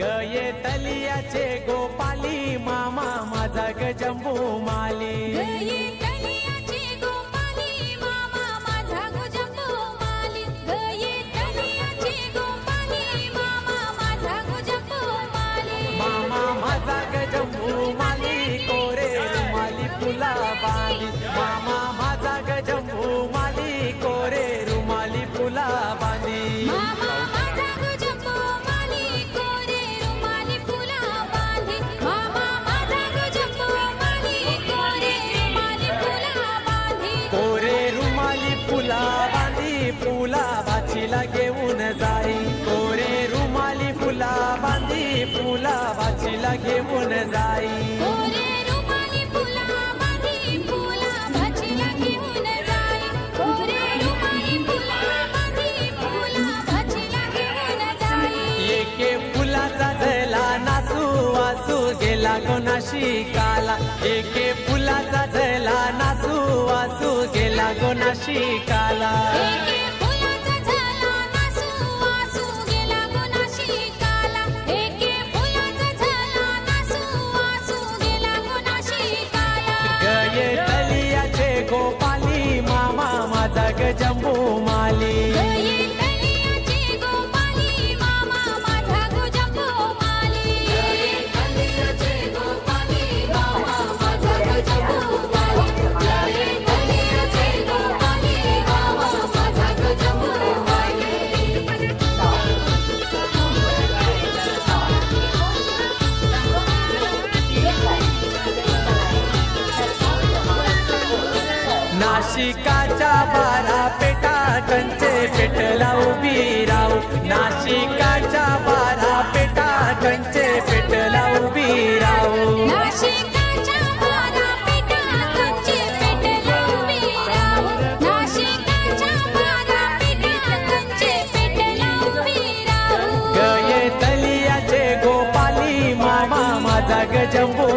गये तलियाचे गोपाली मामा माझा गजंबू माली. गये तलियाचे माली. गये तलियाचे माली. कोरे माली फुला बाली मामा माझा गजंबू माली झला नासू वासू गेला कोणाशी काला. एके फुलाचा झला नासू वासू गेला कोणाशी काला. माझा नाशिकाच्या बारा पेटा कंचे पेटला उभी राहू. नाशिकाच्या बारा पेटा कंचे पेटला उभी राहू. नाशिकाच्या बारा पेटा कंचे पेटला उभी राहू. नाशिकाच्या बारा पेटा कंचे पेटला उभी राहू. गये तलियाचे गोपाली मामा माझा गजंबू